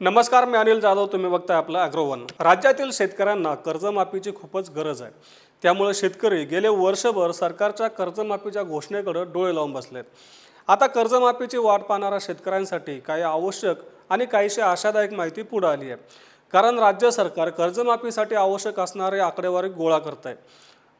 नमस्कार मी अनिल जाधव. तुम्ही बघताय आपलं अग्रोवन राज्यातील शेतकऱ्यांना कर्जमाफीची खूपच गरज आहे. त्यामुळे शेतकरी गेले वर्षभर सरकारच्या कर्जमाफीच्या घोषणेकडे डोळे लावून बसलेत. आता कर्जमाफीची वाट पाहणाऱ्या शेतकऱ्यांसाठी काही आवश्यक आणि काहीशी आशादायक माहिती पुढे आली आहे. कारण राज्य सरकार कर्जमाफीसाठी आवश्यक असणारे आकडेवारी गोळा करत आहे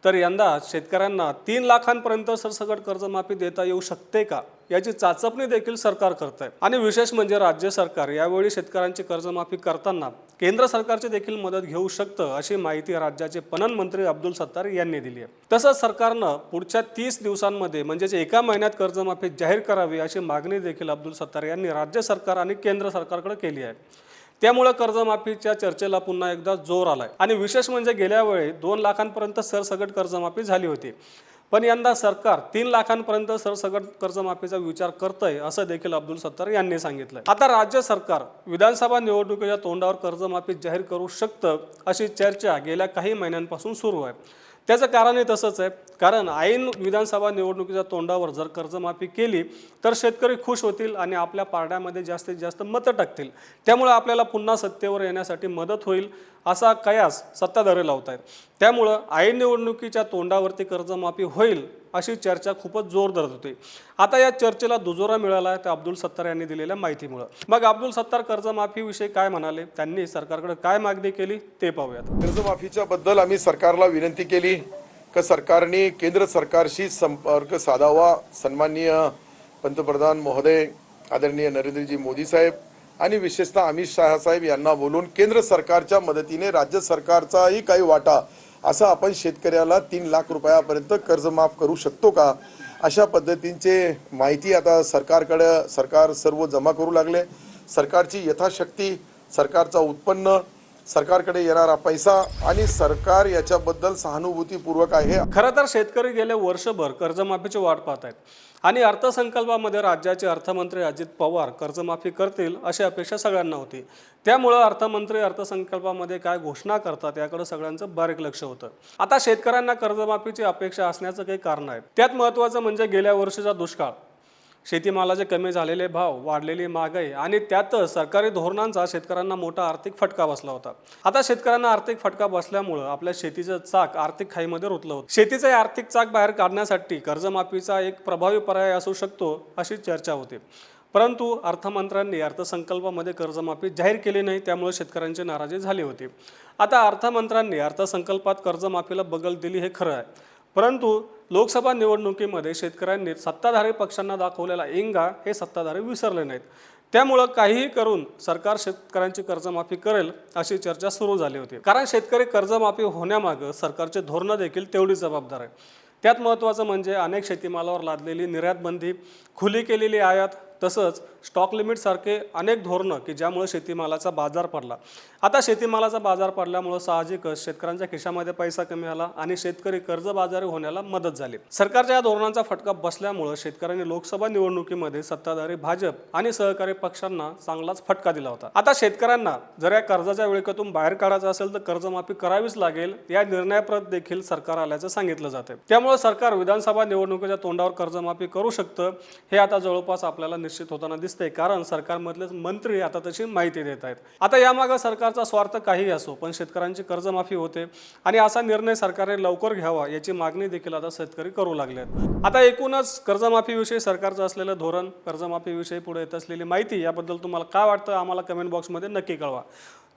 तर यंदा शेतकऱ्यांना तीन लाखांपर्यंत सरसकट कर्जमाफी देता येऊ शकते का? याची चाचपणी देखील सरकार करत आहे आणि विशेष म्हणजे राज्य सरकार यावेळी शेतकऱ्यांची कर्जमाफी करताना केंद्र सरकारची देखील मदत घेऊ शकतं अशी माहिती राज्याचे पणन मंत्री अब्दुल सत्तार यांनी दिली आहे. तसंच सरकारनं पुढच्या तीस दिवसांमध्ये म्हणजेच एका महिन्यात कर्जमाफी जाहीर करावी अशी मागणी देखील अब्दुल सत्तार यांनी राज्य सरकार आणि केंद्र सरकारकडे केली आहे. त्यामुळे कर्जमाफीच्या चर्चेला पुन्हा एकदा जोर आलाय. आणि विशेष म्हणजे गेल्या वेळी दोन लाखांपर्यंत सरसगट कर्जमाफी झाली होती. पण यंदा सरकार तीन लाखांपर्यंत सरसकट कर्जमाफीचा विचार करतंय असं देखील अब्दुल सत्तार यांनी सांगितलं आता राज्य सरकार विधानसभा निवडणुकीच्या तोंडावर कर्जमाफी जाहीर करू शकतं अशी चर्चा गेल्या काही महिन्यांपासून सुरू आहे. त्याचं कारणही तसंच आहे. कारण ऐन विधानसभा निवडणुकीच्या तोंडावर जर कर्जमाफी केली तर शेतकरी खुश होतील आणि आपल्या पारड्यामध्ये जास्तीत जास्त मतं टाकतील. त्यामुळे आपल्याला पुन्हा सत्तेवर येण्यासाठी मदत होईल असा कयास सत्ताधारी लावत आहेत त्यामुळं ऐन निवडणुकीच्या तोंडावरती कर्जमाफी होईल अशी चर्चा खूपच जोर धरत होती. आता या चर्चेला दुजोरा मिळाला आहे त्या अब्दुल सत्तार यांनी दिलेल्या माहितीमुळं. मग अब्दुल सत्तार कर्जमाफीविषयी काय म्हणाले? त्यांनी सरकारकडे काय मागणी केली? ते पाहूयात. कर्जमाफीच्या बद्दल आम्ही सरकारला विनंती केली का सरकारने केंद्र सरकारशी संपर्क साधावा. सन्माननीय पंतप्रधान महोदय आदरणीय नरेंद्रजी मोदी साहेब आणि विशेषतः अमित शहा साहेब यांना बोलून केंद्र सरकारच्या मदतीने राज्य सरकारचाही काही वाटा असं आपण शेतकऱ्याला तीन लाख रुपयापर्यंत कर्ज माफ करू शकतो का? अशा पद्धतींचे माहिती आता सरकारकडं सरकार सर्व जमा करू लागले. सरकारची यथाशक्ती सरकारचा उत्पन्न सरकारकडे येणारा पैसा आणि सरकार याच्याबद्दल सहानुभूतीपूर्वक आहे. खरं तर शेतकरी गेले वर्षभर कर्जमाफीची वाट पाहत आहेत आणि अर्थसंकल्पामध्ये राज्याचे अर्थमंत्री अजित पवार कर्जमाफी करतील अशी अपेक्षा सगळ्यांना होती. त्यामुळं अर्थमंत्री अर्थसंकल्पामध्ये काय घोषणा करतात याकडे सगळ्यांचं बारीक लक्ष होतं. आता शेतकऱ्यांना कर्जमाफीची अपेक्षा असण्याचं काही कारण आहे. त्यात महत्त्वाचं म्हणजे गेल्या वर्षीचा दुष्काळ. शेतीमालाचे कमी झालेले भाव वाढलेली महागाई आणि त्यातच सरकारी धोरणांचा शेतकऱ्यांना मोठा आर्थिक फटका बसला होता. आता शेतकऱ्यांना आर्थिक फटका बसल्यामुळं आपल्या शेतीचं चाक आर्थिक खाईमध्ये रुतलं होतं. शेतीचं आर्थिक चाक बाहेर काढण्यासाठी कर्जमाफीचा एक प्रभावी पर्याय असू शकतो अशी चर्चा होती. परंतु अर्थमंत्र्यांनी अर्थसंकल्पामध्ये कर्जमाफी जाहीर केली नाही त्यामुळे शेतकऱ्यांची नाराजी झाली होती. आता अर्थमंत्र्यांनी अर्थसंकल्पात कर्जमाफीला बगल दिली हे खरं आहे. परंतु लोकसभा निवडणुकीमध्ये शेतकऱ्यांनी सत्ताधारी पक्षांना दाखवलेला इंगा हे सत्ताधारी विसरले नाहीत. त्यामुळं काहीही करून सरकार शेतकऱ्यांची कर्जमाफी करेल अशी चर्चा सुरू झाली होती. कारण शेतकरी कर्जमाफी होण्यामागं सरकारचे धोरणं देखील तेवढी जबाबदार आहे त्यात महत्त्वाचं म्हणजे अनेक शेतीमालावर लादलेली निर्यातबंदी खुली केलेली आयात तसंच स्टॉक लिमिटसारखे अनेक धोरणं की ज्यामुळे शेतीमालाचा बाजार पडला. आता शेतीमालाचा बाजार पडल्यामुळं साहजिकच शेतकऱ्यांच्या खिशामध्ये पैसा कमी आला आणि शेतकरी कर्जबाजारी होण्याला मदत झाली. सरकारच्या या धोरणांचा फटका बसल्यामुळं शेतकऱ्यांनी लोकसभा निवडणुकीमध्ये सत्ताधारी भाजप आणि सहकारी पक्षांना चांगलाच फटका दिला होता. आता शेतकऱ्यांना जर या कर्जाच्या विळख्यातून बाहेर काढायचं असेल तर कर्जमाफी करावीच लागेल या निर्णयाप्रत देखील सरकार आल्याचं सांगितलं जाते त्यामुळे सरकार विधानसभा निवडणुकीच्या तोंडावर कर्जमाफी करू शकतं हे आता जवळपास आपल्याला निश्चित होताना दिसते कारण सरकारमधलेच मंत्री आता तशी माहिती देत आहेत. आता यामागं सरकारचा स्वार्थ काही असो पण शेतकऱ्यांची कर्जमाफी होते आणि असा निर्णय सरकारने लवकर घ्यावा याची मागणी देखील आता शेतकरी करू लागले आहेत. आता एकूणच कर्जमाफीविषयी सरकारचं असलेलं धोरण कर्जमाफीविषयी पुढे येत असलेली माहिती याबद्दल तुम्हाला काय वाटतं? आम्हाला कमेंट बॉक्समध्ये नक्की कळवा.